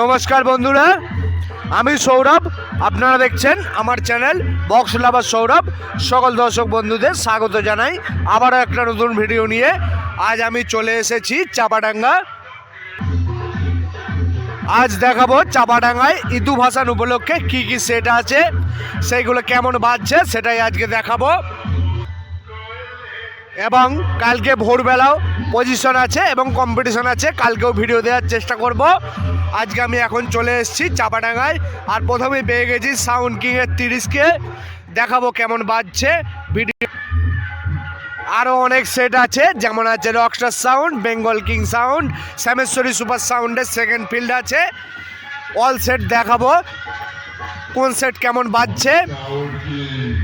নমস্কার বন্ধুরা, আমি সৌরভ, আপনারা দেখছেন আমার চ্যানেল বক্স লাভার সৌরভ। সকল দর্শক বন্ধুদের স্বাগত জানাই। আবারও একটা নতুন ভিডিও নিয়ে আজ আমি চলে এসেছি চাপাডাঙ্গা। আজ দেখাবো চাপাডাঙ্গায় ইদু ভাসান উপলক্ষে কি কি সেট আছে, সেইগুলো কেমন বাজছে সেটাই আজকে দেখাবো। এবং কালকে ভোরবেলাও পজিশন আছে এবং কম্পিটিশন আছে। কালকেও ভিডিও দেওয়ার চেষ্টা করব। আজকে আমি এখন চলে এসেছি চাপাডাঙ্গায়। আর প্রথমে পেয়ে গেছি সাউন্ড কিংয়ের তিরিশকে। দেখাবো কেমন বাজছে ভিডিও আরও অনেক সেট আছে। যেমন আছে rockstar sound Bengal king sound Shyameshwari super সাউন্ডের সেকেন্ড ফিল্ড আছে। অল সেট দেখাবো। কোন সেট কেমন বাজছে?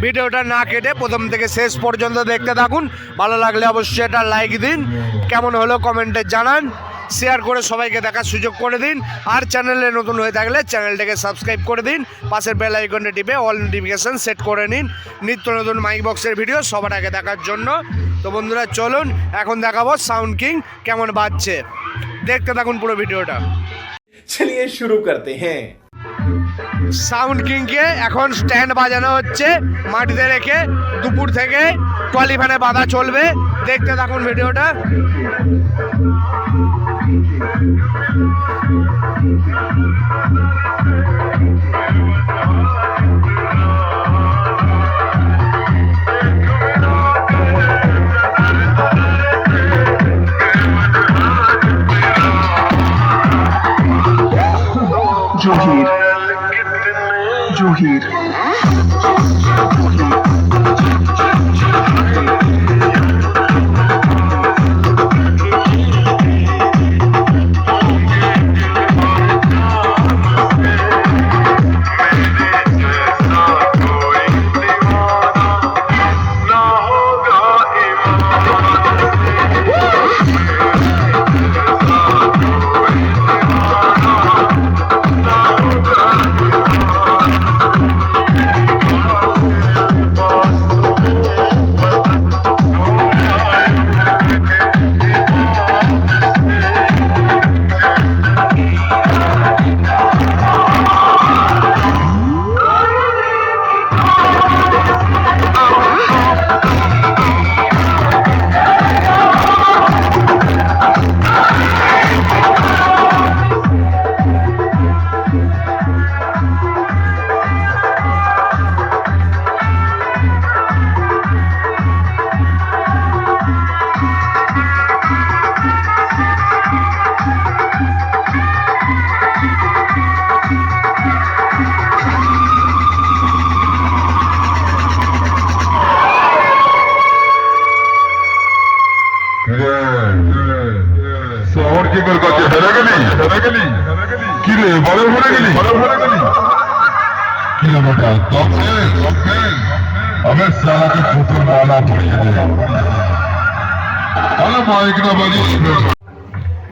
ভিডিওটা না কেটে প্রথম থেকে শেষ পর্যন্ত দেখতে থাকুন। ভালো লাগলে অবশ্যই এটা লাইক দিন। কেমন হলো কমেন্টে জানান। শেয়ার করে সবাইকে দেখার সুযোগ করে দিন। আর চ্যানেলে নতুন হয়ে থাকলে চ্যানেলটাকে সাবস্ক্রাইব করে দিন। পাশের বেল আইকনটা টিপে অল নোটিফিকেশান সেট করে নিন। নিত্য নতুন মাইক বক্সের ভিডিও সবার আগে দেখার জন্য। তো বন্ধুরা, চলুন, এখন দেখাবো সাউন্ড কিং কেমন বাজছে। দেখতে থাকুন পুরো ভিডিওটা। চলিয়ে শুরু করতে হ্যাঁ সাউন্ড কিংকে এখন স্ট্যান্ড বাজানো হচ্ছে, মাটিতে রেখে দুপুর থেকে ফ্যানে বাঁধা চলবে। দেখতে থাকুন ভিডিওটা।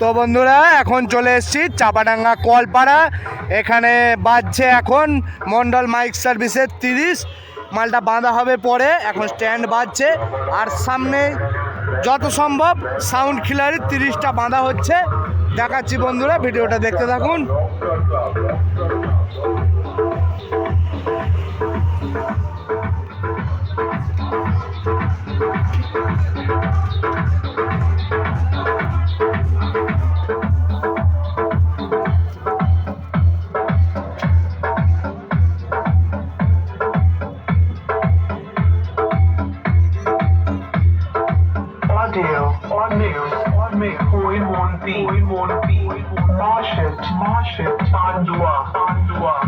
তো বন্ধুরা, এখন চলে এসেছি চাপাডাঙ্গা কলপাড়া। এখানে বাজছে এখন মন্ডল মাইক সার্ভিসের তিরিশ। মালটা বাঁধা হবে পরে, এখন স্ট্যান্ড বাজছে। আর সামনে যত সম্ভব সাউন্ড খিলারি তিরিশটা বাঁধা হচ্ছে। দেখাচ্ছি বন্ধুরা ভিডিওটা দেখতে থাকুন। Point won't be, point won't be. Marshet, Marshet, Pandua, Pandua,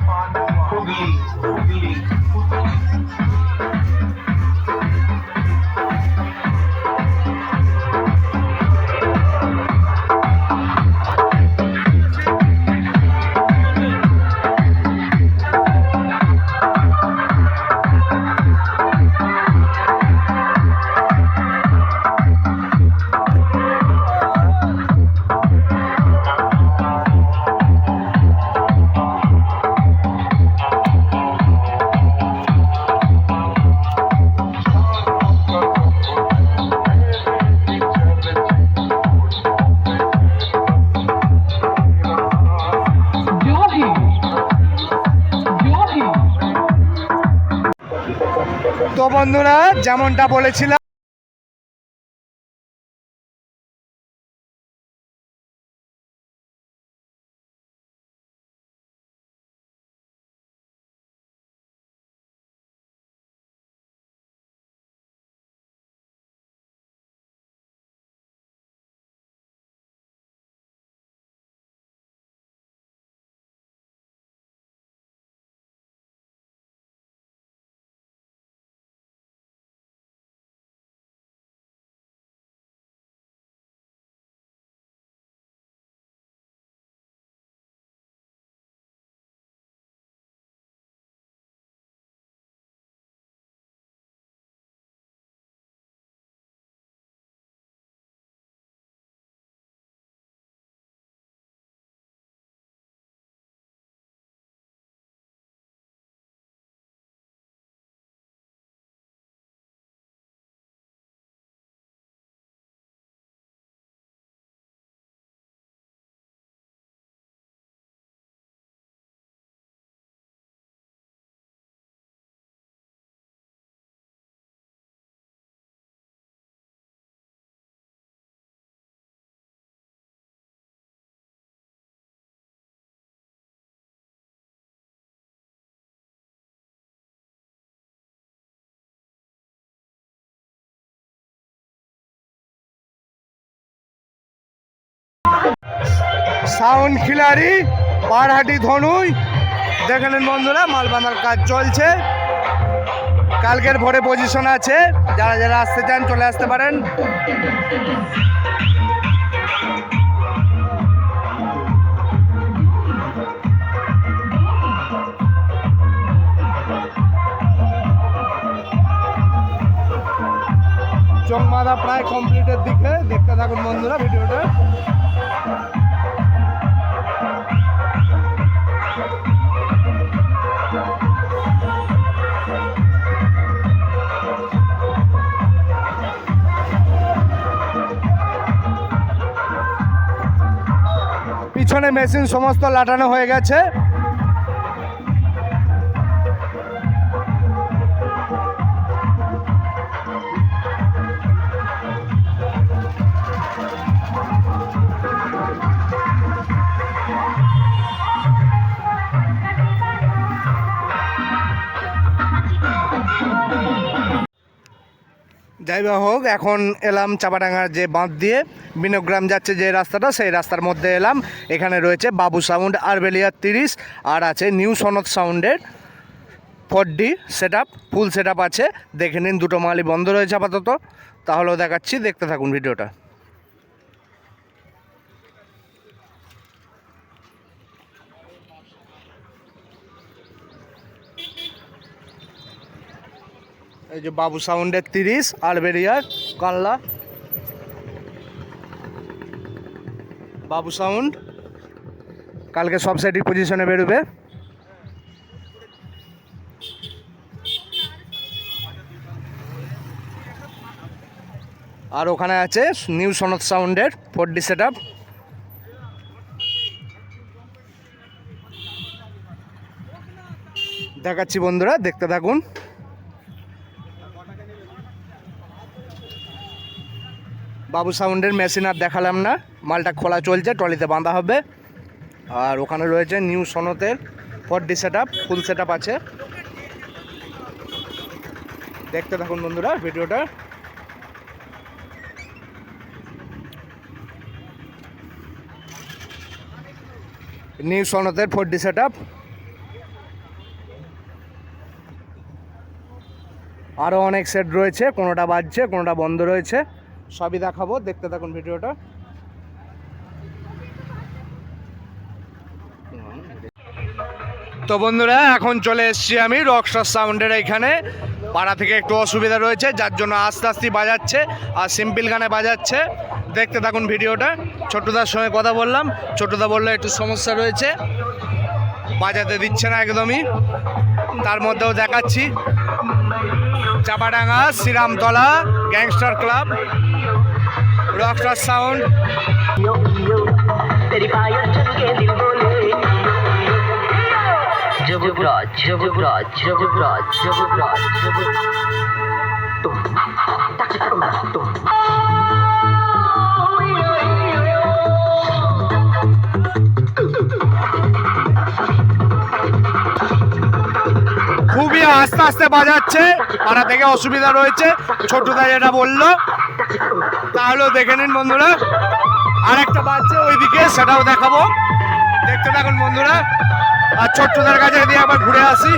বন্ধুরা যেমনটা বলেছিলাম সাউন্ড খিলারি পাড়হাটি ধনুই। দেখে নিন বন্ধুরা, মাল বাঁধার কাজ চলছে। কালকের ভোরে পজিশন আছে। যারা যারা আসতে চান, চলে আসতে পারেন। চোখমাদা প্রায় কমপ্লিটের দিকে। দেখতে থাকুন বন্ধুরা, ভিডিওটা। পিছনে মেশিন সমস্ত লাটানো হয়ে গেছে। যাই বা হোক, এখন এলাম চাপাডাঙ্গার যে বাঁধ দিয়ে। বিনোগ্রাম যাচ্ছে যে রাস্তাটা, সেই রাস্তার মধ্যে এলাম। এখানে রয়েছে বাবু সাউন্ড আরবেলিয়ার তিরিশ, আর আছে নিউ সনদ সাউন্ডের four D set full set আছে। দেখে নিন, দুটো মালই বন্ধ রয়েছে আপাতত। তাহলেও দেখাচ্ছি, দেখতে থাকুন ভিডিওটা। এই যে বাবু সাউন্ডের তিরিশ আলবেরিয়ার কাল্লা। বাবু সাউন্ড। কালকে সব সাইডের পজিশনে বেরোবে। আর ওখানে আছে নিউ সনদ সাউন্ডের ফোর ডি সেট দেখাচ্ছি বন্ধুরা, দেখতে থাকুন। বাবু সাউন্ডের মেশিন আর দেখালাম না। মালটা খোলা চলছে, ট্রলিতে বাঁধা হবে। আর ওখানে রয়েছে new সনতের four D set up full set up আছে। দেখতে থাকুন বন্ধুরা ভিডিওটা। নিউ সনতের ফোর ডি সেট আপ আরও অনেক সেট রয়েছে, কোনোটা বাজছে, কোনোটা বন্ধ রয়েছে। সবই দেখাবো, দেখতে থাকুন ভিডিওটা। তো বন্ধুরা, এখন চলে এসছি আমি রকস্টার সাউন্ডের এখানে। পাড়া থেকে একটু অসুবিধা রয়েছে, যার জন্য আস্তে আস্তে বাজাচ্ছে আর সিম্পল গানে বাজাচ্ছে। দেখতে থাকুন ভিডিওটা। ছোটদার সঙ্গে কথা বললাম, ছোটদা বলল একটু সমস্যা রয়েছে। বাজাতে দিচ্ছে না একদমই। তার মধ্যেও দেখাচ্ছি। Chapadanga Shriramtala gangster club rockstar sound. Yuvraj Yuvraj Yuvraj Yuvraj আস্তে আস্তে বাজাচ্ছে। পাড়া থেকে অসুবিধা রয়েছে। ছোটদা যেটা বলল। তাহলেও দেখে নিন বন্ধুরা। আরেকটা বাজছে ওইদিকে, সেটাও দেখাবো। দেখতে থাকুন বন্ধুরা। আর ছোট্টদার কাছে দিয়ে আবার ঘুরে আসি।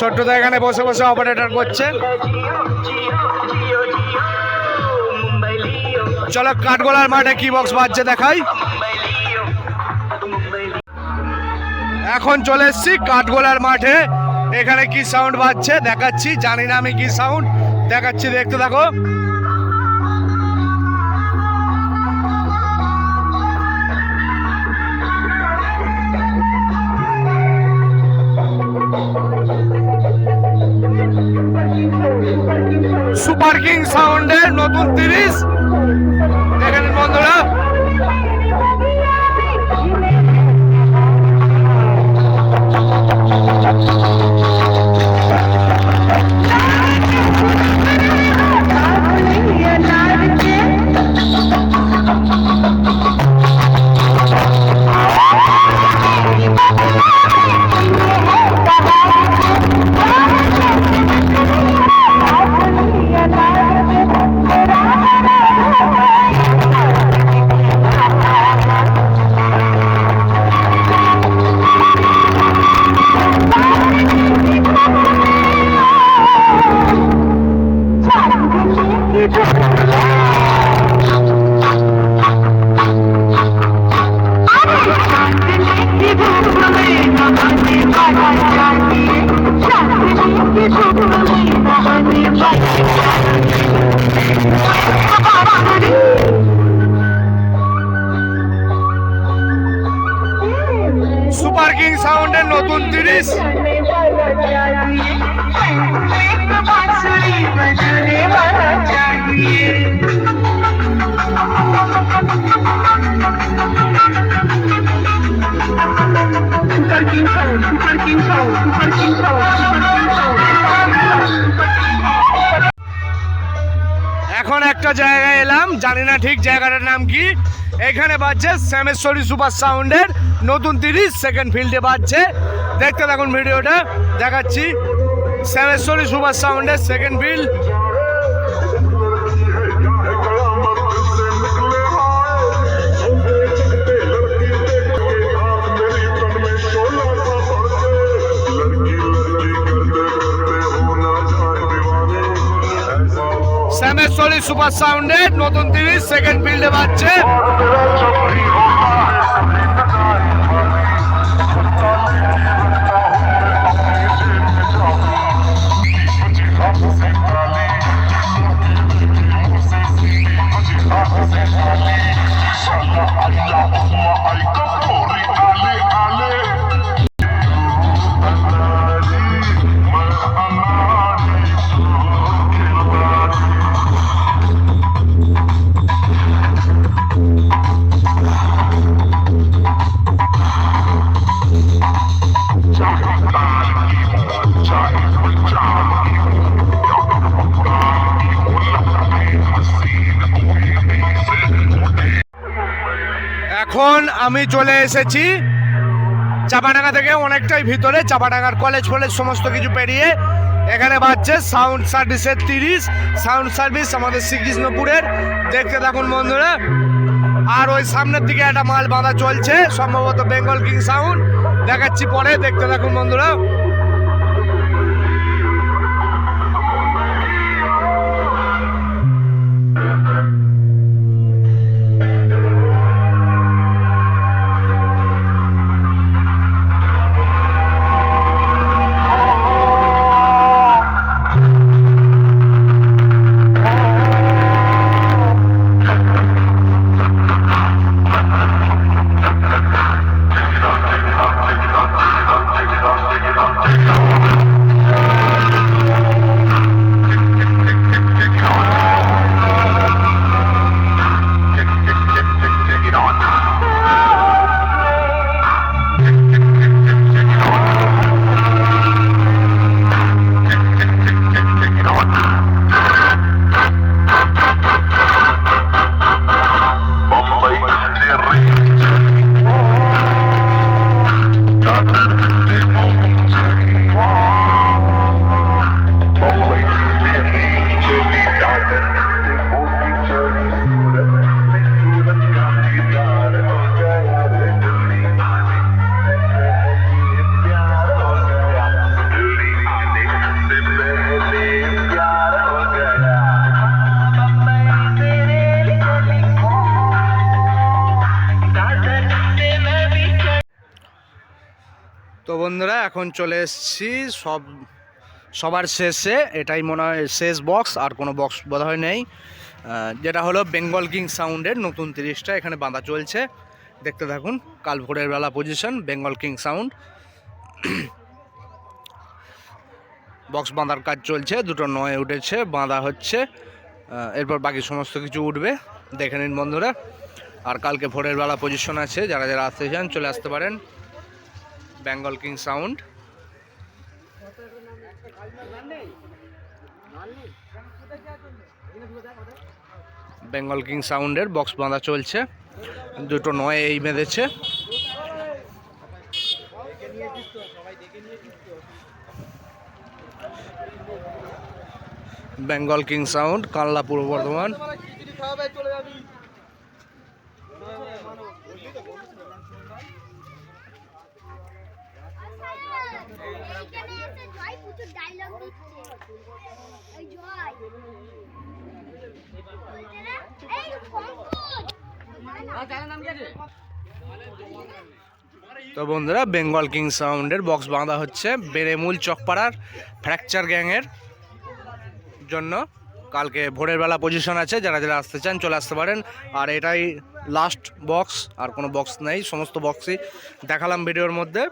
ছোট্টদা এখানে বসে বসে অপারেটর করছে। চলো কাঠগোলার মাঠে কি বক্স বাজছে, দেখাই। এখন চলে এসছি কাঠগোলার মাঠে। এখানে কি সাউন্ড বাজছে? দেখাচ্ছি। জানি না আমি কি সাউন্ড দেখাচ্ছি, দেখতে থাকো। সুপার কিং সাউন্ডের নতুন তিরিশ। দেখেন বন্ধুরা। Thank সুপার নতুন একটা জায়গায় এলাম, জানি না ঠিক জায়গাটার নাম কি। এখানে বাজছে শ্যামেশ্বরী সুপার সাউন্ডের নতুন তিরিশ সেকেন্ড ফিল্ডে বাজছে। দেখতে থাকুন ভিডিওটা, দেখাচ্ছি। শ্যামেশ্বরী সুপার সাউন্ডের সেকেন্ড ফিল্ড সুপার সাউন্ডের নতুন তিরিশ সেকেন্ড ফিল্ডে বাজছে। আমি চলে এসেছি চাপাডাঙ্গা থেকে অনেকটাই ভিতরে, চাপাডাঙ্গার কলেজ ফলেজ সমস্ত কিছু পেরিয়ে এখানে বাজছে সাউন্ড সার্ভিসের তিরিশ সাউন্ড সার্ভিস আমাদের শ্রীকৃষ্ণপুরের। দেখতে থাকুন বন্ধুরা। আর ওই সামনের দিকে একটা মাল বাঁধা চলছে, সম্ভবত বেঙ্গল কিং সাউন্ড দেখাচ্ছি পরে, দেখতে থাকুন বন্ধুরা। এখন চলে এসেছি। সব, সবার শেষে, এটাই মনে হয় শেষ বক্স আর কোনো বক্স বোধহয় নেই। যেটা হলো বেঙ্গল কিং সাউন্ডের নতুন তিরিশটা এখানে বাঁধা চলছে। দেখতে থাকুন, কাল ভোরের বেলা position Bengal king sound box বাঁধার কাজ চলছে, দুটো নয় উঠেছে, বাঁধা হচ্ছে। এরপর বাকি সমস্ত কিছু উঠবে। দেখে নিন বন্ধুরা। আর কালকে ভোরের বেলা পজিশন আছে, যারা যারা আসতে চান, চলে আসতে পারেন। Bengal king sound Bengal king সাউন্ডের বক্স বাঁধা চলছে। দুটো নয় এই বেঁধেছে। বেঙ্গল কিং সাউন্ড কানলা পূর্ব বর্ধমান। তো বন্ধুরা বেঙ্গল কিং সাউন্ডের বক্স বাঁধা হচ্ছে বেরেমুল চকপাড়ার ফ্র্যাকচার গ্যাংয়ের জন্য। কালকে ভোরের বেলা পজিশন আছে, যারা যারা আসতে চান চলে আসতে পারেন। আর এটাই লাস্ট বক্স আর কোনো বক্স নেই, সমস্ত বক্সই দেখালাম ভিডিওর মধ্যে।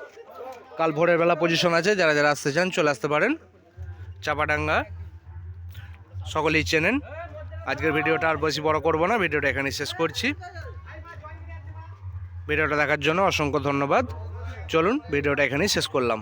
কাল ভোরের বেলা পজিশন আছে, যারা যারা আসতে চান চলে আসতে পারেন। চাপাডাঙ্গা, সকলেই চেনেন। আজকের ভিডিওটা আর বেশি বড় করব না, ভিডিওটা এখানেই শেষ করছি। ভিডিওটা দেখার জন্য অসংখ্য ধন্যবাদ। চলুন, ভিডিওটা এখানেই শেষ করলাম।